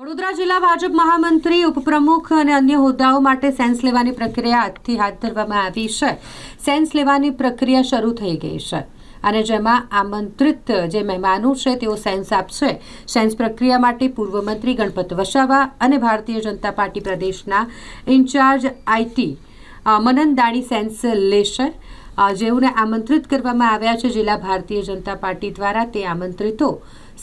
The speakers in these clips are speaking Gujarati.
વડોદરા જિલ્લા ભાજપ મહામંત્રી, ઉપપ્રમુખ અને અન્ય હોદ્દાઓ માટે સેન્સ લેવાની પ્રક્રિયા આજથી હાથ ધરવામાં આવી છે. સેન્સ લેવાની પ્રક્રિયા શરૂ થઈ ગઈ છે અને જેમાં આમંત્રિત જે મહેમાનો છે તેઓ સેન્સ આપશે. સેન્સ પ્રક્રિયા માટે પૂર્વ મંત્રી ગણપત વસાવા અને ભારતીય જનતા પાર્ટી પ્રદેશના ઇન્ચાર્જ આઈટી મનન દાણી સેન્સ લેશે. જેઓને આમંત્રિત કરવામાં આવ્યા છે જિલ્લા ભારતીય જનતા પાર્ટી દ્વારા તે આમંત્રિતો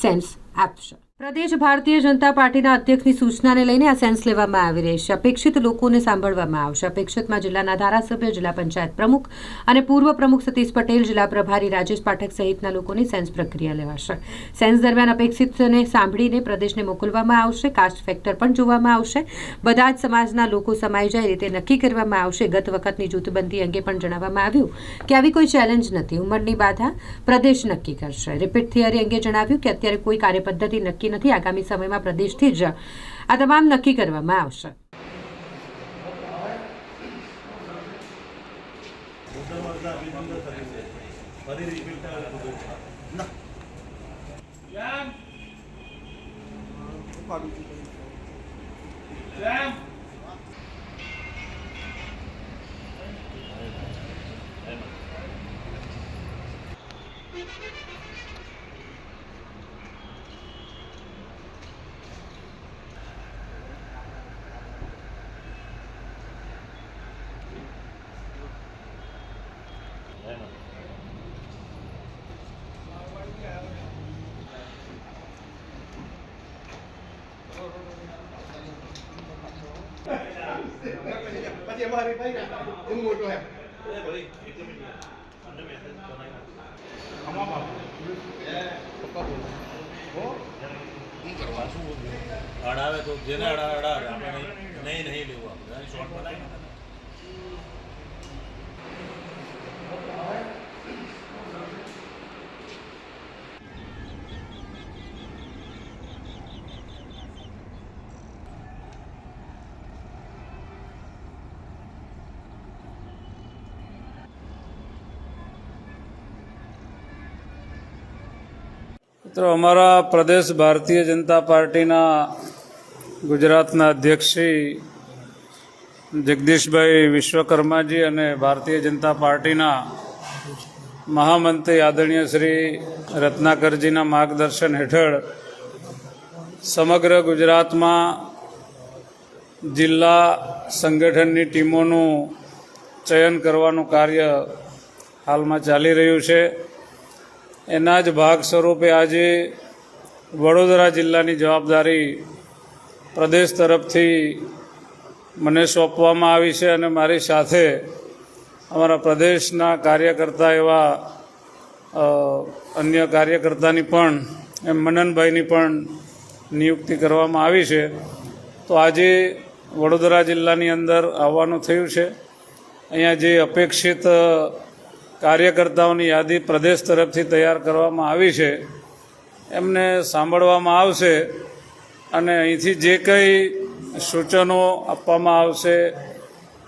સેન્સ આપશે. પ્રદેશ ભારતીય જનતા પાર્ટીના અધ્યક્ષની સૂચનાને લઈને આ સેન્સ લેવામાં આવી રહી છે. અપેક્ષિત લોકોને સાંભળવામાં આવશે. અપેક્ષિતમાં જિલ્લાના ધારાસભ્ય, જિલ્લા પંચાયત પ્રમુખ અને પૂર્વ પ્રમુખ સતીશ પટેલ, જિલ્લા પ્રભારી રાજેશ પાઠક સહિતના લોકોની સેન્સ પ્રક્રિયા લેવાશે. સેન્સ દરમિયાન અપેક્ષિતને સાંભળીને પ્રદેશને મોકલવામાં આવશે. કાસ્ટ ફેક્ટર પણ જોવામાં આવશે. બધા જ સમાજના લોકો સમાઈ જાય રીતે નક્કી કરવામાં આવશે. ગત વખતની જૂથબંધી અંગે પણ જણાવવામાં આવ્યું કે આવી કોઈ ચેલેન્જ નથી. ઉંમરની બાધા પ્રદેશ નક્કી કરશે. રિપીટ થિયરી અંગે જણાવ્યું કે અત્યારે કોઈ કાર્યપદ્ધતિ નક્કી નથી. આગામી સમયમાં પ્રદેશથી જ આ તમામ નક્કી કરવામાં આવશે. પછી અમારી ભાઈ હું મોટો એમ. અડાવે તો જેને અડાવે અડાવે. આપણે નહીં નહીં લેવું આપણે. શોર્ટ બનાવી મિત્રો, અમારા પ્રદેશ ભારતીય જનતા પાર્ટીના ગુજરાતના અધ્યક્ષ શ્રી જગદીશભાઈ વિશ્વકર્માજી અને ભારતીય જનતા પાર્ટીના મહામંત્રી આદરણીય શ્રી રત્નાકરજીના માર્ગદર્શન હેઠળ સમગ્ર ગુજરાતમાં જિલ્લા સંગઠનની ટીમોનું ચયન કરવાનું કાર્ય હાલમાં ચાલી રહ્યું છે. એના જ ભાગ સ્વરૂપે આજે વડોદરા જિલ્લાની જવાબદારી પ્રદેશ તરફથી મને સોંપવામાં આવી છે અને મારી સાથે અમારા પ્રદેશના કાર્યકર્તા એવા અન્ય કાર્યકર્તાની પણ, એમ મનનભાઈની પણ નિયુક્તિ કરવામાં આવી છે. તો આજે વડોદરા જિલ્લાની અંદર આવવાનું થયું છે. અહીંયા જે અપેક્ષિત કાર્યકર્તાઓની યાદી પ્રદેશ તરફથી તૈયાર કરવામાં આવી છે. એમને સાંભળવામાં આવશે અને અહીંથી જે કંઈ સૂચનો આપવામાં આવશે,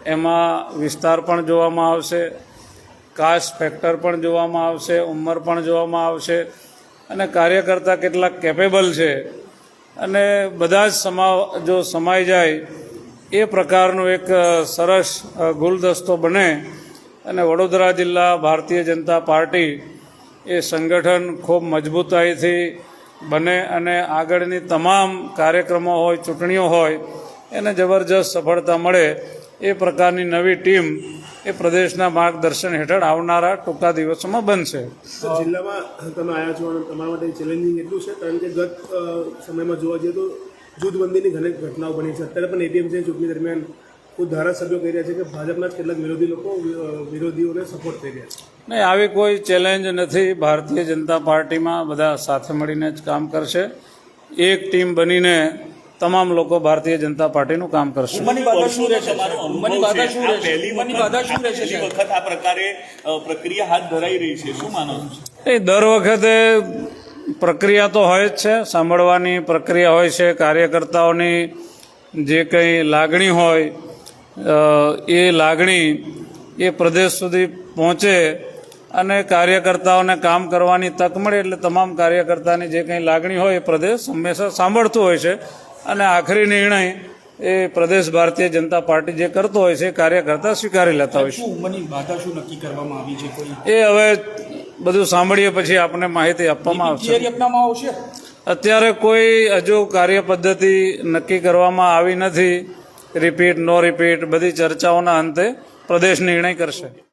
એમાં વિસ્તાર પણ જોવામાં આવશે, કાસ્ટ ફેક્ટર પણ જોવામાં આવશે, ઉંમર પણ જોવામાં આવશે અને કાર્યકર્તા કેટલા કેપેબલ છે. અને બધા જ સમા, જો સમાઈ જાય, એ પ્રકારનો એક સરસ ગુલદસ્તો બને અને વડોદરા જિલ્લા ભારતીય જનતા પાર્ટી એ સંગઠન ખૂબ મજબૂતાઈથી બને અને આગળની તમામ કાર્યક્રમો હોય, ચૂંટણીઓ હોય, એને જબરજસ્ત સફળતા મળે એ પ્રકારની નવી ટીમ એ પ્રદેશના માર્ગદર્શન હેઠળ આવનારા ટૂંકા દિવસોમાં બનશે. જિલ્લામાં તમે આવ્યા છો અને તમારા માટે ચેલેન્જિંગ એટલું છે, કારણ કે ગત સમયમાં જોવા જઈએ તો જૂથબંધીની ઘણી ઘટનાઓ બની છે. અત્યારે પણ એટીએમસી ચૂંટણી દરમિયાન ખુદ ધારાસભ્યો કહી રહ્યા છે કે ભાજપના જ કેટલાક વિરોધી લોકો વિરોધીઓને સપોર્ટ કરી રહ્યા છે. નહીં આવી કોઈ ચેલેન્જ નથી. ભારતીય જનતા પાર્ટીમાં બધા સાથે મળીને જ કામ કરશે. એક ટીમ બનીને તમામ લોકો ભારતીય જનતા પાર્ટીનું કામ કરશે. ઉંમરની બાધા શું રહેશે? ઉંમરની બાધા શું રહેશે? પહેલી બાધા શું રહેશે વખત આ પ્રકારે પ્રક્રિયા હાથ ધરાઈ રહી છે. શું માનો છો? એ દર વખતે પ્રક્રિયા તો હોય જ છે. સાંભળવાની પ્રક્રિયા હોય છે. કાર્યકર્તાઓની જે કંઈ લાગણી હોય એ લાગણી એ પ્રદેશ સુધી પહોંચે અને કાર્યકર્તાઓને કામ કરવાની તક મળે એટલે તમામ કાર્યકર્તાની જે કંઈ લાગણી હોય એ પ્રદેશ હંમેશા સાંભળતું હોય છે. અને આખરી નિર્ણય એ પ્રદેશ ભારતીય જનતા પાર્ટી જે કરતો હોય છે એ કાર્યકર્તા સ્વીકારી લેતા હોય છે. ઉંમરની બાધા શું નક્કી કરવામાં આવી છે એ હવે બધું સાંભળીએ પછી આપને માહિતી આપવામાં આવશે? અત્યારે કોઈ હજુ કાર્ય પદ્ધતિ નક્કી કરવામાં આવી નથી. રિપીટ નો રિપીટ બધી ચર્ચાઓના અંતે પ્રદેશ નિર્ણય કરશે.